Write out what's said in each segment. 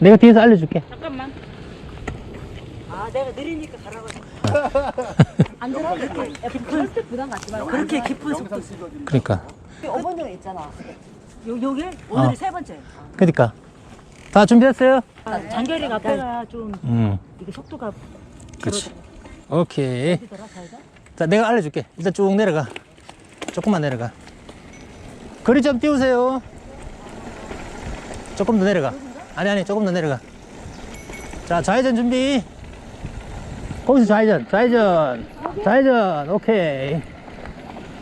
내가 뒤에서 알려줄게. 잠깐만. 아, 내가 느리니까 가라고. 안 들어? 그렇게 깊은 부담 갖지 말고 그렇게 깊은 속도. 그러니까. 5번째가 있잖아. 요 요게 오늘이 어. 세 번째. 그러니까. 다 준비됐어요? 아, 장결이가 앞에가 좀 음. 이게 속도가 그렇지. 오케이. 어디더라? 자, 내가 알려줄게. 일단 쭉 내려가. 조금만 내려가. 거리 좀 띄우세요. 조금 더 내려가. 아니, 아니, 조금 더 내려가. 자, 좌회전 준비. 거기서 좌회전, 좌회전, 좌회전, 오케이.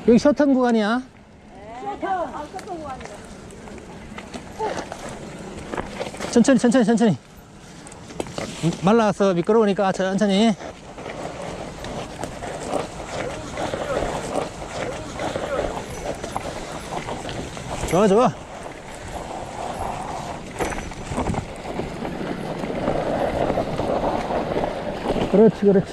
여기 셔턴 구간이야. 천천히, 천천히, 천천히. 말라서 미끄러우니까 천천히. 좋아 좋아 그렇지 그렇지.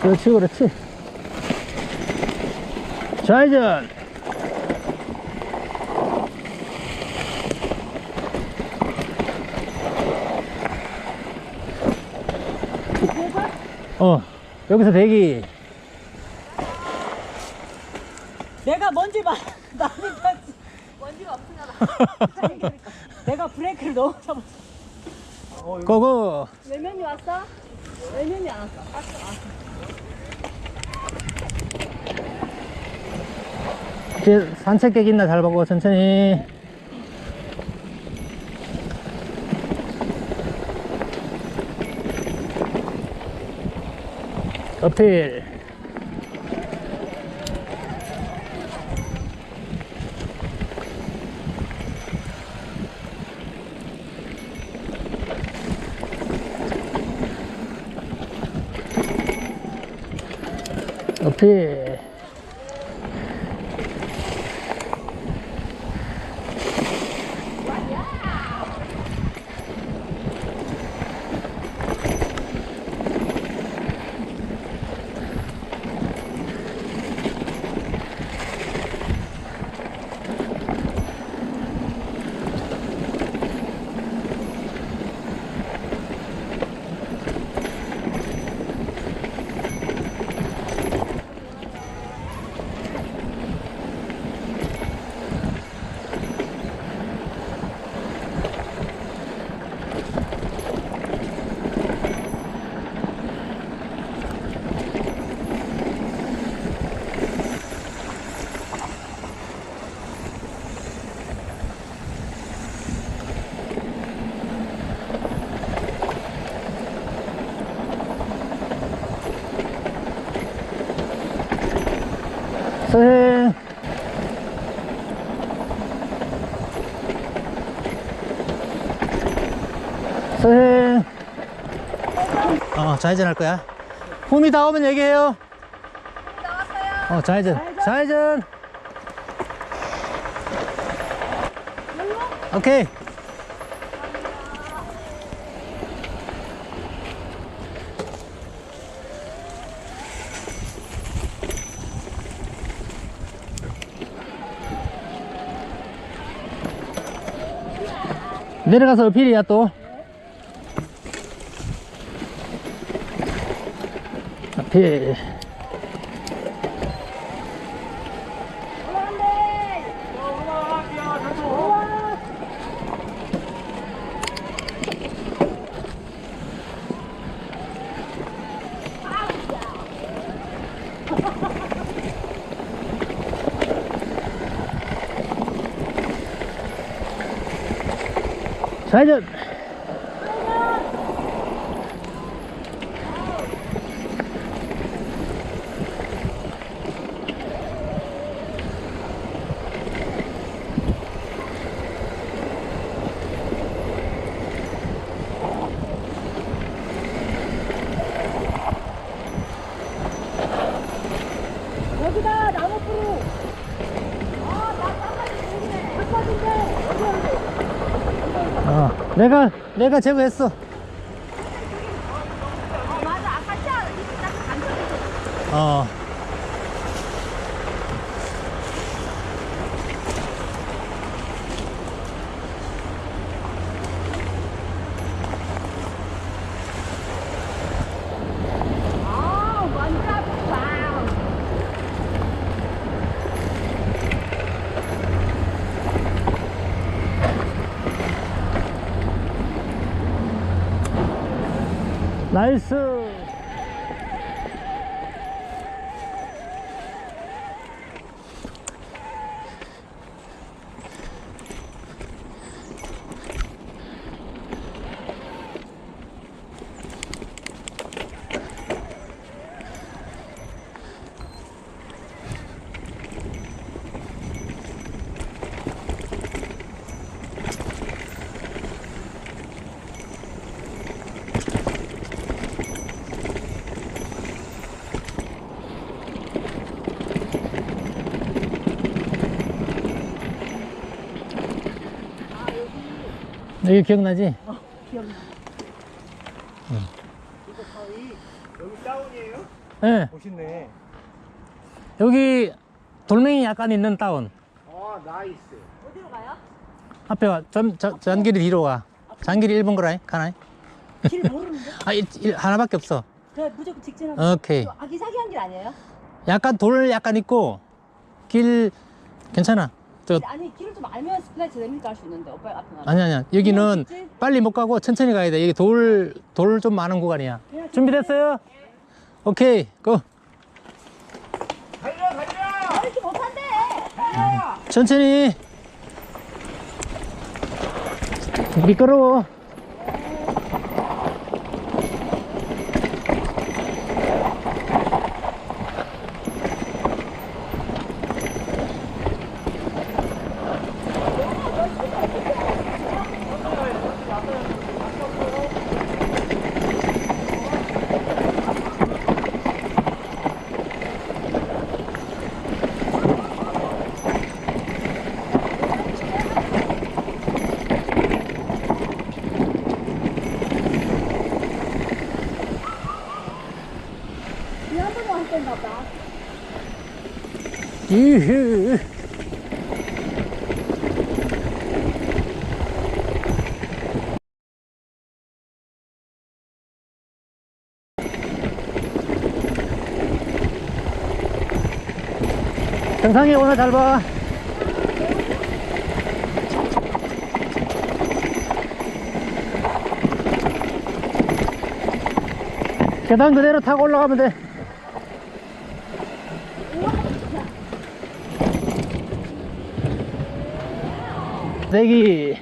그렇지 그렇지 좌회전 어 여기서 대기 내가 먼지 봐. 나는 먼지. 먼지가 없으잖아. 내가 브레이크를 너무 잡았어. 고고 외면이 왔어? 외면이 안 왔어. 이제 산책객 있나 잘 보고 천천히 어필 서행 서행 어 좌회전 할 거야. 홈이 다 오면 얘기해요. 어 좌회전. 좌회전. 오케이 내려가서 어필이야 또. 어필 좌회전 여기다. 야 나무 뿌리. 아나 땀까지 보이네. 흙빠진데. 어, 내가, 내가 제거했어. 어 맞아 아카시아 잎이 딱 간절히. 어. 아 완전 와우. 나이스. 여기 기억나지? 기억나. 여기 다운이에요? 예. 멋있네. 여기 돌멩이 약간 있는 다운. 아 나이스. 어디로 가요? 앞에 와. 전, 저, 전길이 뒤로 가. 장길이 1번 거라이? 가나이? 길 모르는데? 아, 일, 일, 하나밖에 없어. 그래 무조건 직진하면. 오케이. 이거 아기자기한 길 아니에요? 약간 돌 약간 있고, 길, 괜찮아. 저, 아니 길을 좀 알면 스플라이트 됩니까 할수 있는데 오빠 앞에 가. 아니, 아니야. 여기는? 빨리 못 가고 천천히 가야 돼. 여기 돌, 돌 좀 많은 구간이야. 준비됐어요? 오케이, 고. 달려 달려. 이렇게 못한대. 천천히. 미끄러워. 유후. 정상에 오늘 잘 봐. 계단 그대로 타고 올라가면 돼. 내기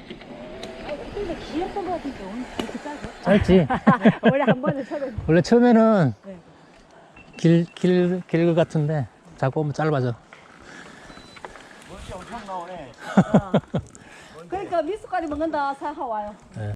근데 귀였던 것 같은데 오늘 이렇게 짧아? 짧지. 원래 한 번에 쳐도 원래 처음에는 네. 길, 길, 길것 같은데 자꾸 오면 짧아져. 그러니까 미숫가루 먹는다 생각하고 와요. 네.